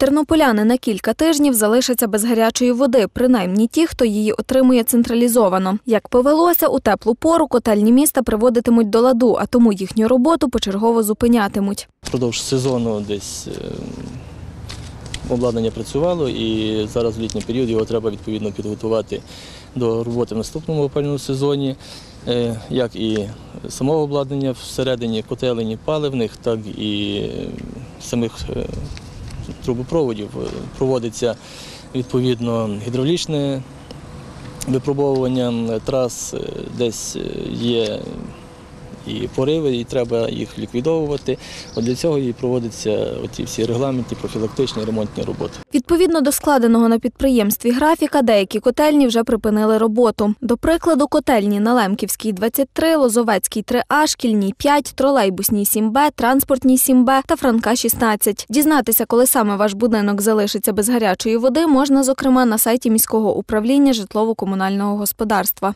Тернополяни на кілька тижнів залишаться без гарячої води, принаймні ті, хто її отримує централізовано. Як повелося, у теплу пору котельні міста приводитимуть до ладу, а тому їхню роботу почергово зупинятимуть. Впродовж сезону десь е, обладнання працювало і зараз в літній період його треба відповідно підготувати до роботи в наступному опалювальному сезоні, Е, як і самого обладнання всередині котелені паливних, так і самих е, трубопроводів. Е, Проводиться відповідно гідравлічне випробовування трас, е, десь е, є і пориви, і треба їх ліквідовувати. От для цього і проводяться оці всі регламентні, профілактичні ремонтні роботи. Відповідно до складеного на підприємстві графіка, деякі котельні вже припинили роботу. До прикладу, котельні на Лемківській 23, Лозовецькій 3А, Шкільній 5, Тролейбусній 7Б, Транспортній 7Б та Франка 16. Дізнатися, коли саме ваш будинок залишиться без гарячої води, можна, зокрема, на сайті міського управління житлово-комунального господарства.